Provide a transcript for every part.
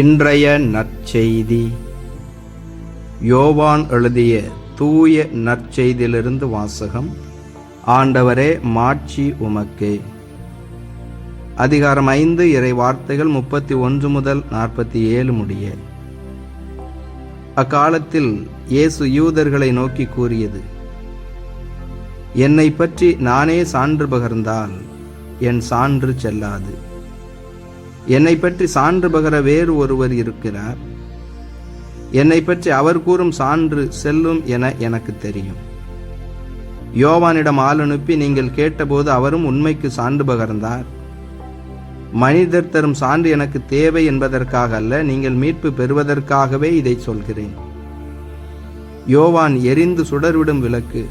இன்றைய நற்செய்தி. யோவான் எழுதிய தூய நற்செய்தியிலிருந்து வாசகம். ஆண்டவரே மாட்சி உமக்கே. அதிகாரம் ஐந்து இறை வார்த்தைகள் முப்பத்தி ஒன்று முதல் நாற்பத்தி ஏழு முடிய. அக்காலத்தில் இயேசு யூதர்களை நோக்கி கூறியது என்னை பற்றி நானே சான்று பகர்ந்தால் என் சான்று செல்லாது. என்னை பற்றி சான்று பகர வேறு ஒருவர் இருக்கிறார். என்னை பற்றி அவர் கூறும் சான்று செல்லும் என எனக்கு தெரியும். யோவானிடம் ஆள் அனுப்பி நீங்கள் கேட்டபோது அவரும் உண்மைக்கு சான்று பகர்ந்தார். மனிதர் தரும் சான்று எனக்கு தேவை என்பதற்காக அல்ல நீங்கள் மீட்பு பெறுவதற்காகவே இதை சொல்கிறேன். யோவான் எரிந்து சுடர்விடும் விளக்கு.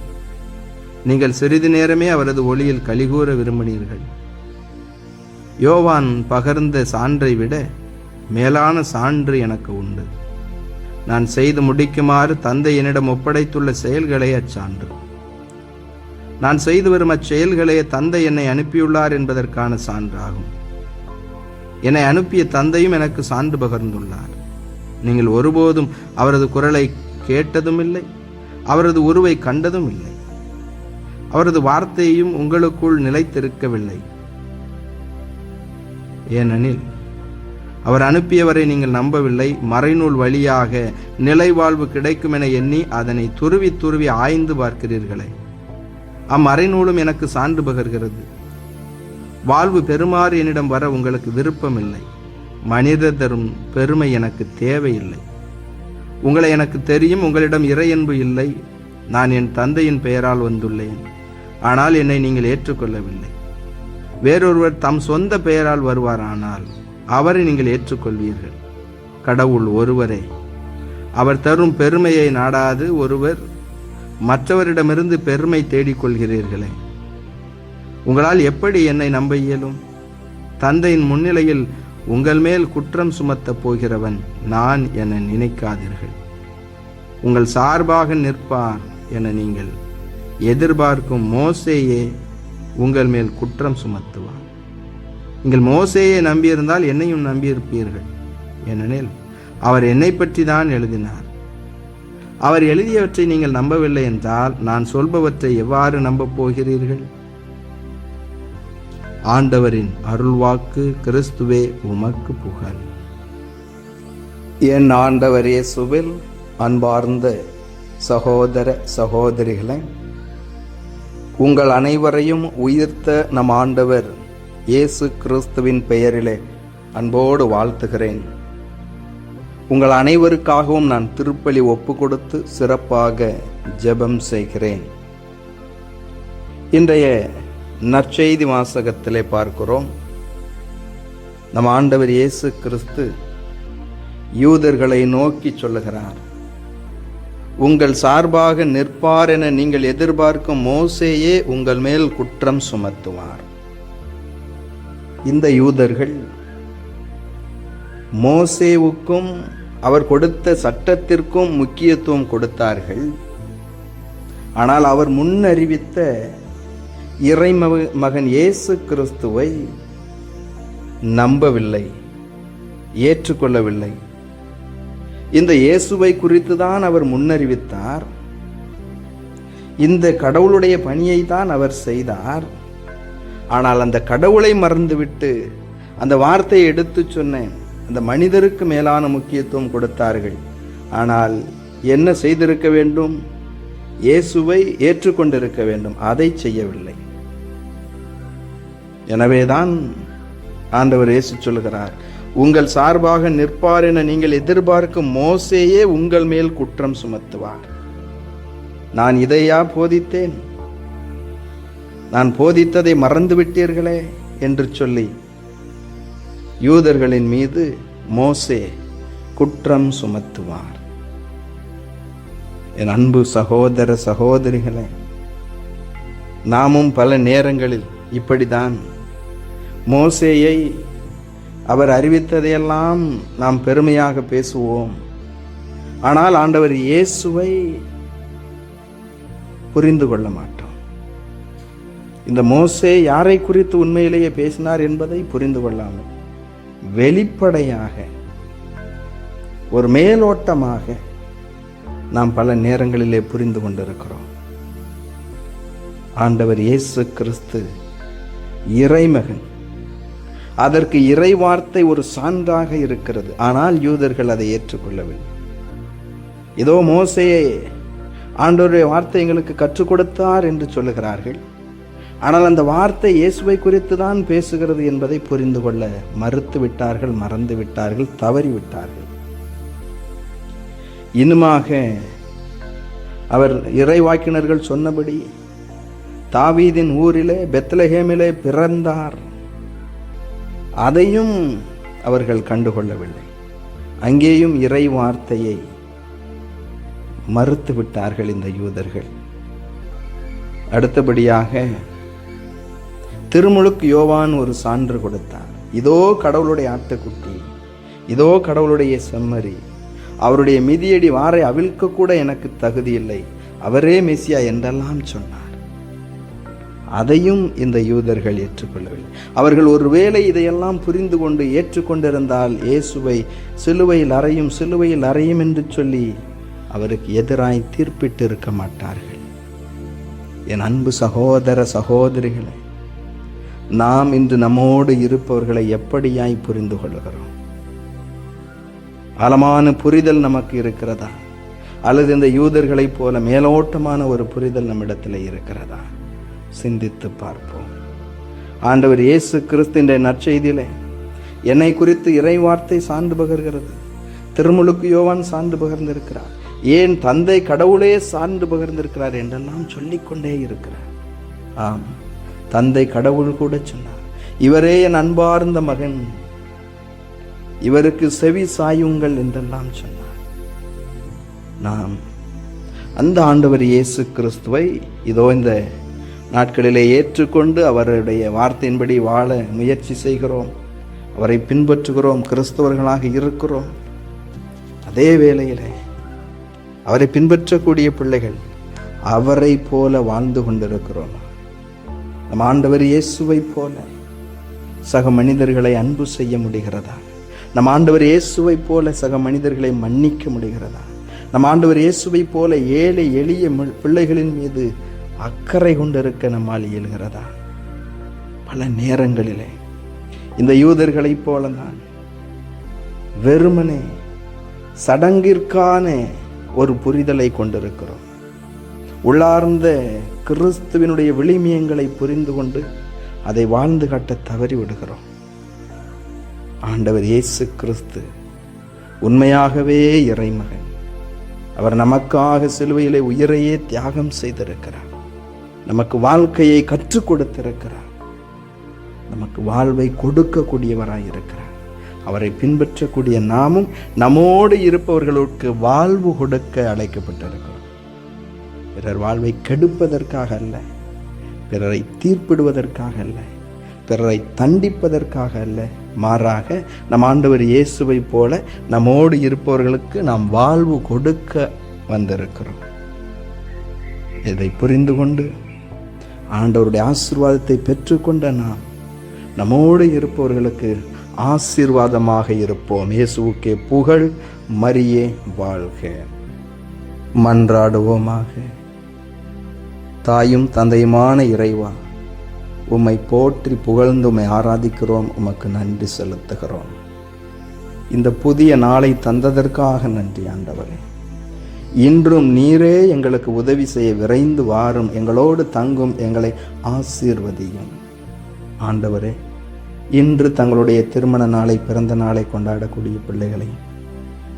நீங்கள் சிறிது நேரமே அவரது ஒளியில் கலிகூற விரும்பினீர்கள். யோவான் பகர்ந்த சான்றை விட மேலான சான்று எனக்கு உண்டு. நான் செய்து முடிக்குமாறு தந்தை என்னிடம் ஒப்படைத்துள்ள செயல்களே அச்சான்று. நான் செய்து வரும் அச்செயல்களே தந்தை என்னை அனுப்பியுள்ளார் என்பதற்கான சான்றாகும். என்னை அனுப்பிய தந்தையும் எனக்கு சான்று பகர்ந்துள்ளார். நீங்கள் ஒருபோதும் அவரது குரலை கேட்டதும் இல்லை அவரது உருவை கண்டதும் இல்லை அவரது வார்த்தையும் உங்களுக்குள் நிலைத்திருக்கவில்லை. ஏனெனில் அவர் அனுப்பியவரை நீங்கள் நம்பவில்லை. மறைநூல் வழியாக நிலைவாழ்வு கிடைக்கும் என எண்ணி அதனை துருவி துருவி ஆய்ந்து பார்க்கிறீர்களே. அம்மறைநூலும் எனக்கு சான்று பகர்கிறது. வாழ்வு பெறுமாறு என்னிடம் வர உங்களுக்கு விருப்பமில்லை. மனித தரும் பெருமை எனக்கு தேவையில்லை. உங்களை எனக்கு தெரியும் உங்களிடம் இறையன்பு இல்லை. நான் என் தந்தையின் பெயரால் வந்துள்ளேன். ஆனால் என்னை நீங்கள் ஏற்றுக்கொள்ளவில்லை. வேறொருவர் தம் சொந்த பெயரால் வருவாரானால் அவரை நீங்கள் ஏற்றுக்கொள்வீர்கள். கடவுள் ஒருவரே அவர் தரும் பெருமையை நாடாது ஒருவர் மற்றவரிடமிருந்து பெருமை தேடிக்கொள்கிறீர்களே. உங்களால் எப்படி என்னை நம்ப இயலும்? தந்தையின் முன்னிலையில் உங்கள் மேல் குற்றம் சுமத்தப் போகிறவன் நான் என நினைக்காதீர்கள். உங்கள் சார்பாக நிற்பார் என நீங்கள் எதிர்பார்க்கும் மோசேயே உங்கள் மேல் குற்றம் சுமத்துவார் நீங்கள் மோசேயை நம்பியிருந்தால் என்னையும் நம்பியிருப்பீர்கள். ஏனெனில் அவர் என்னை பற்றி தான் எழுதினார். அவர் எழுதியவற்றை நீங்கள் நம்பவில்லை என்றால் நான் சொல்பவற்றை எவ்வாறு நம்பப் போகிறீர்கள்? ஆண்டவரின் அருள்வாக்கு கிறிஸ்துவே உமக்கு புகழ். என் ஆண்டவரே சுவில் அன்பார்ந்த சகோதர சகோதரிகளை உங்கள் அனைவரையும் உயிர்த்த நம் ஆண்டவர் இயேசு கிறிஸ்துவின் பெயரிலே அன்போடு வாழ்த்துகிறேன். உங்கள் அனைவருக்காகவும் நான் திருப்பலி ஒப்பு கொடுத்து சிறப்பாக ஜெபம் செய்கிறேன். இன்றைய நற்செய்தி வாசகத்திலே பார்க்கிறோம். நம் ஆண்டவர் இயேசு கிறிஸ்து யூதர்களை நோக்கி சொல்லுகிறார். உங்கள் சார்பாக நிற்பார் என நீங்கள் எதிர்பார்க்கும் மோசேயே உங்கள் மேல் குற்றம் சுமத்துவார். இந்த யூதர்கள் மோசேவுக்கும் அவர் கொடுத்த சட்டத்திற்கும் முக்கியத்துவம் கொடுத்தார்கள். ஆனால் அவர் முன்னறிவித்த இறை மகன் இயேசு கிறிஸ்துவை நம்பவில்லை ஏற்றுக்கொள்ளவில்லை. இந்த இயேசுவை குறித்து தான் அவர் முன்னறிவித்தார். இந்த கடவுளுடைய பணியை தான் அவர் செய்தார். ஆனால் அந்த கடவுளை மறந்துவிட்டு அந்த வார்த்தையை எடுத்து சொன்னேன். அந்த மனிதருக்கு மேலான முக்கியத்துவம் கொடுத்தார்கள். ஆனால் என்ன செய்திருக்க வேண்டும்? இயேசுவை ஏற்றுக்கொண்டிருக்க வேண்டும். அதை செய்யவில்லை. எனவேதான் ஆண்டவர் இயேசு சொல்கிறார் உங்கள் சார்பாக நிற்பார் என நீங்கள் எதிர்பார்க்கும் மோசேயே உங்கள் மேல் குற்றம் சுமத்துவார். நான் இதையா போதித்தேன்? நான் போதித்ததை மறந்துவிட்டீர்களே என்று சொல்லி யூதர்களின் மீது மோசே குற்றம் சுமத்துவார். என் அன்பு சகோதர சகோதரிகளே நாமும் பல நேரங்களில் இப்படிதான். மோசேயை அவர் அறிவித்ததையெல்லாம் நாம் பெருமையாக பேசுவோம். ஆனால் ஆண்டவர் இயேசுவை புரிந்து கொள்ள மாட்டோம் இந்த மோசே யாரை குறித்து உண்மையிலேயே பேசினார் என்பதை புரிந்து கொள்ளாமல் வெளிப்படையாக ஒரு மேலோட்டமாக நாம் பல நேரங்களிலே புரிந்து கொண்டிருக்கிறோம். ஆண்டவர் இயேசு கிறிஸ்து இறைமகன். அதற்கு இறை வார்த்தை ஒரு சான்றாக இருக்கிறது. ஆனால் யூதர்கள் அதை ஏற்றுக்கொள்ளவில்லை. இதோ மோசையே ஆண்டோருடைய வார்த்தை எங்களுக்கு கற்றுக் கொடுத்தார் என்று சொல்லுகிறார்கள். ஆனால் அந்த வார்த்தை இயேசுவை குறித்து தான் பேசுகிறது என்பதை புரிந்து கொள்ள மறுத்து விட்டார்கள் மறந்து விட்டார்கள் தவறிவிட்டார்கள் இன்னுமாக அவர் இறைவாக்கினர்கள் சொன்னபடி தாவீதின் ஊரிலே பெத்லஹேமிலே பிறந்தார். அதையும் அவர்கள் கண்டுகொள்ளவில்லை. அங்கேயும் இறை வார்த்தையை மறுத்து விட்டார்கள் இந்த யூதர்கள். அடுத்தபடியாக திருமுழுக்கு யோவான் ஒரு சான்று கொடுத்தார் இதோ கடவுளுடைய ஆட்டுக்குட்டி இதோ கடவுளுடைய செம்மறி அவருடைய மிதியடி வாரை அவிழ்க்க கூட எனக்கு தகுதி இல்லை அவரே மெசியா என்றெல்லாம் சொன்னார். அதையும் இந்த யூதர்கள் ஏற்றுக்கொள்ளவில்லை. அவர்கள் ஒருவேளை இதையெல்லாம் புரிந்து கொண்டு ஏற்றுக்கொண்டிருந்தால் இயேசுவை சிலுவையில் அறையும் சிலுவையில் அறையும் என்று சொல்லி அவருக்கு எதிராய் தீர்ப்பிட்டு இருக்க மாட்டார்கள். என் அன்பு சகோதர சகோதரிகளை நாம் இன்று நம்மோடு இருப்பவர்களை எப்படியாய் புரிந்து கொள்கிறோம்? ஆழமான புரிதல் நமக்கு இருக்கிறதா? அல்லது இந்த யூதர்களைப் போல மேலோட்டமான ஒரு புரிதல் நம்மிடத்தில் இருக்கிறதா? சிந்தித்து பார்ப்போம். ஆண்டவர் இயேசு கிறிஸ்தின் நற்செய்தியிலே என்னை குறித்து இறை வார்த்தை சான்று பகர்கிறது. திருமுழுக்கு யோவான் சான்று பகர்ந்திருக்கிறார். ஏன் தந்தை கடவுளே சான்று பகர்ந்திருக்கிறார் என்றெல்லாம் சொல்லிக்கொண்டே இருக்கிறார். ஆம் தந்தை கடவுள் கூட சொன்னார் இவரே என் அன்பார்ந்த மகன் இவருக்கு செவி சாயுங்கள் என்றெல்லாம் சொன்னார். நாம் அந்த ஆண்டவர் இயேசு கிறிஸ்துவை இதோ இந்த நாட்களிலே ஏற்றுக்கொண்டு அவருடைய வார்த்தையின்படி வாழ முயற்சி செய்கிறோம். அவரை பின்பற்றுகிறோம். கிறிஸ்தவர்களாக இருக்கிறோம். அதே வேளையிலே அவரை பின்பற்றக்கூடிய பிள்ளைகள் அவரை போல வாழ்ந்து கொண்டிருக்கிறோம். நம் ஆண்டவர் இயேசுவை போல சக மனிதர்களை அன்பு செய்ய முடிகிறதா? நம் ஆண்டவர் இயேசுவை போல சக மனிதர்களை மன்னிக்க முடிகிறதா? நம் ஆண்டவர் இயேசுவை போல ஏழை எளிய பிள்ளைகளின் மீது அக்கறை கொண்டிருக்க நம்மால் இயல்கிறதா? பல நேரங்களிலே. இந்த யூதர்களைப் போல தான் வெறுமனே சடங்கிற்கான ஒரு புரிதலை கொண்டிருக்கிறோம். உள்ளார்ந்த கிறிஸ்துவினுடைய விளிமியங்களை புரிந்து கொண்டு அதை வாழ்ந்து காட்ட தவறி விடுகிறோம். ஆண்டவர் இயேசு கிறிஸ்து உண்மையாகவே இறைமகன். அவர் நமக்காக சிலுவையிலே உயிரையே தியாகம் செய்திருக்கிறார். நமக்கு வாழ்க்கையை கற்றுக் கொடுத்திருக்கிறார். நமக்கு வாழ்வை கொடுக்கக்கூடியவராய் இருக்கிறார். அவரை பின்பற்றக்கூடிய நாமும் நம்மோடு இருப்பவர்களுக்கு வாழ்வு கொடுக்க அழைக்கப்பட்டிருக்கிறோம். பிறர் வாழ்வை கெடுப்பதற்காக அல்ல பிறரை தீர்ப்பிடுவதற்காக அல்ல பிறரை தண்டிப்பதற்காக அல்ல. மாறாக நம் ஆண்டவர் இயேசுவை போல நம்மோடு இருப்பவர்களுக்கு நாம் வாழ்வு கொடுக்க வந்திருக்கிறோம். இதை புரிந்து கொண்டு ஆண்டவருடைய ஆசீர்வாதத்தை பெற்றுக்கொண்ட நாம் நம்மோடு இருப்பவர்களுக்கு ஆசீர்வாதமாக இருப்போம். இயேசுவுக்கே புகழ் மரியே வாழ்க. மன்றாடுவோமாக. தாயும் தந்தையுமான இறைவா உம்மை போற்றி புகழ்ந்து உம்மை ஆராதிக்கிறோம். உமக்கு நன்றி செலுத்துகிறோம். இந்த புதிய நாளை தந்ததற்காக நன்றி ஆண்டவரே. இன்றும் நீரே எங்களுக்கு உதவி செய்ய விரைந்து வாரும். எங்களோடு தங்கும் எங்களை ஆசீர்வதியும். ஆண்டவரே இன்று தங்களுடைய திருமண நாளை பிறந்த நாளை கொண்டாடக்கூடிய பிள்ளைகளை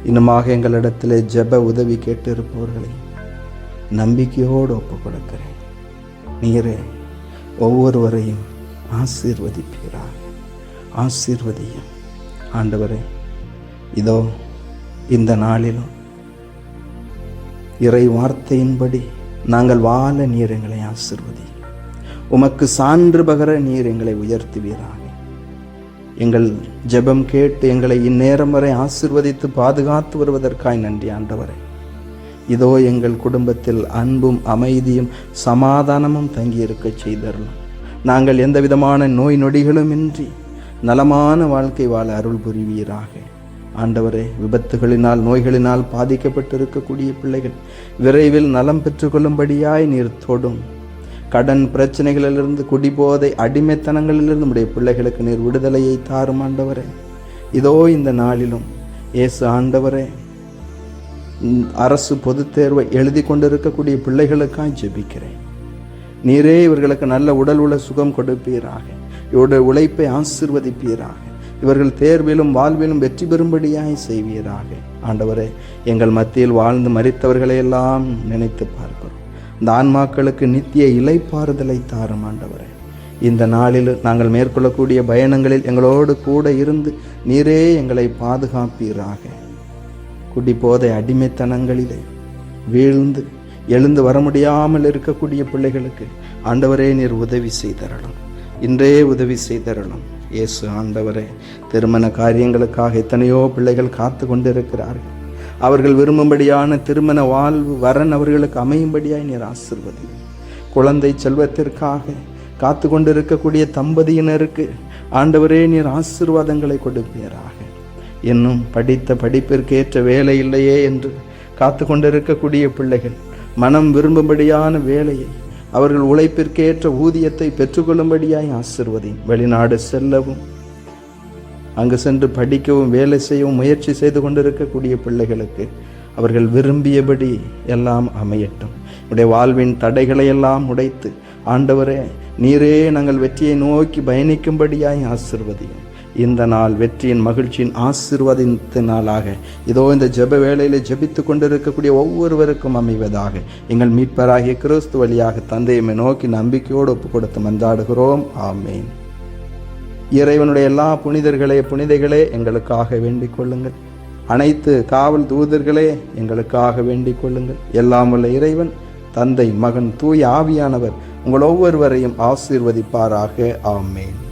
இன்னுமாக எங்களிடத்தில் ஜெப உதவி கேட்டு இருப்பவர்களை நம்பிக்கையோடு ஒப்புக் கொடுக்கிறேன் நீரே ஒவ்வொருவரையும் ஆசீர்வதிப்பீரா. ஆசீர்வதியும். ஆண்டவரே இதோ இந்த நாளிலும் இறை வார்த்தையின்படி நாங்கள் வாழ நீர் எங்களை ஆசிர்வதி. உமக்கு சான்று பகர நீர் எங்களை உயர்த்துவீராக. எங்கள் ஜெபம் கேட்டு எங்களை இந்நேரம் வரை ஆசிர்வதித்து பாதுகாத்து வருவதற்காய் நன்றி ஆண்டவரே. இதோ எங்கள் குடும்பத்தில் அன்பும் அமைதியும் சமாதானமும் தங்கியிருக்க செய்தரலாம் நாங்கள் எந்த விதமான நோய் நொடிகளுமின்றி நலமான வாழ்க்கை வாழ அருள் புரிவீராக. ஆண்டவரே விபத்துகளினால் நோய்களினால் பாதிக்கப்பட்டிருக்கக்கூடிய பிள்ளைகள் விரைவில் நலம் பெற்றுக்கொள்ளும்படியாய் நீர் தொடும். கடன் பிரச்சனைகளிலிருந்து குடிபோதை அடிமைத்தனங்களிலிருந்து நம்முடைய பிள்ளைகளுக்கு நீர் விடுதலையை தாரும் ஆண்டவரே. இதோ இந்த நாளிலும் இயேசு ஆண்டவரே அரசு பொதுத் தேர்வை எழுதி கொண்டிருக்கக்கூடிய பிள்ளைகளுக்காய் ஜெபிக்கிறேன். நீரே இவர்களுக்கு நல்ல உடல் உள்ள சுகம் கொடுப்பீராக. இவருடைய உழைப்பை ஆசிர்வதிப்பீராக. இவர்கள் தேர்விலும் வாழ்விலும் வெற்றி பெறும்படியாய் செய்வீராக. ஆண்டவரே எங்கள் மத்தியில் வாழ்ந்து மறித்தவர்களை எல்லாம் நினைத்து பார்க்கிறோம். இந்த ஆன்மாக்களுக்கு நித்திய இலைப்பாறுதலை தாரும் ஆண்டவரே. இந்த நாளில் நாங்கள் மேற்கொள்ளக்கூடிய பயணங்களில் எங்களோடு கூட இருந்து நீரே எங்களை பாதுகாப்பீராக. குடிபோதை அடிமைத்தனங்களிலே வீழ்ந்து எழுந்து வர முடியாமல் இருக்கக்கூடிய பிள்ளைகளுக்கு ஆண்டவரே நீர் உதவி செய்தரலாம். இன்றே உதவி செய்தரலாம். இயேசு ஆண்டவரே திருமண காரியங்களுக்காக எத்தனையோ பிள்ளைகள் காத்து கொண்டிருக்கிறார்கள். அவர்கள் விரும்பும்படியான திருமண வாழ்வு வரன் அவர்களுக்கு அமையும்படியாய் நீர் ஆசிர்வதி குழந்தை செல்வத்திற்காக காத்து கொண்டிருக்கக்கூடிய தம்பதியினருக்கு ஆண்டவரே நீர் ஆசிர்வாதங்களை கொடுப்பீராக. இன்னும் படித்த படிப்பிற்கேற்ற வேலை இல்லையே என்று காத்து கொண்டிருக்கக்கூடிய பிள்ளைகள் மனம் விரும்பும்படியான வேலையை அவர்கள் உழைப்பிற்கேற்ற ஊதியத்தை பெற்றுக்கொள்ளும்படியாய் ஆசிர்வதி வெளிநாடு செல்லவும் அங்கு சென்று படிக்கவும் வேலை செய்யவும் முயற்சி செய்து கொண்டிருக்கக்கூடிய பிள்ளைகளுக்கு அவர்கள் விரும்பியபடி எல்லாம் அமையட்டும். உடைய வாழ்வின் தடைகளை எல்லாம் உடைத்து ஆண்டவரே நீரே நாங்கள் வெற்றியை நோக்கி பயணிக்கும்படியாய் ஆசிர்வதியும். இந்த நாள் வெற்றியின் மகிழ்ச்சியின் ஆசீர்வாதத்தின் நாளாக இதோ இந்த ஜெப வேளையில் ஜெபித்து கொண்டிருக்கக்கூடிய ஒவ்வொருவருக்கும் அமைவதாக. எங்கள் மீட்பராகிய கிறிஸ்து வழியாக தந்தையுமே நோக்கி நம்பிக்கையோடு ஒப்பு கொடுத்து மன்றாடுகிறோம். ஆமேன். இறைவனுடைய எல்லா புனிதர்களே புனிதைகளே எங்களுக்காக வேண்டிக் கொள்ளுங்கள். அனைத்து காவல் தூதர்களே எங்களுக்காக வேண்டிக் கொள்ளுங்கள். எல்லாம் உள்ள இறைவன் தந்தை மகன் தூய ஆவியானவர் உங்கள் ஒவ்வொருவரையும் ஆசீர்வதிப்பாராக. ஆமேன்.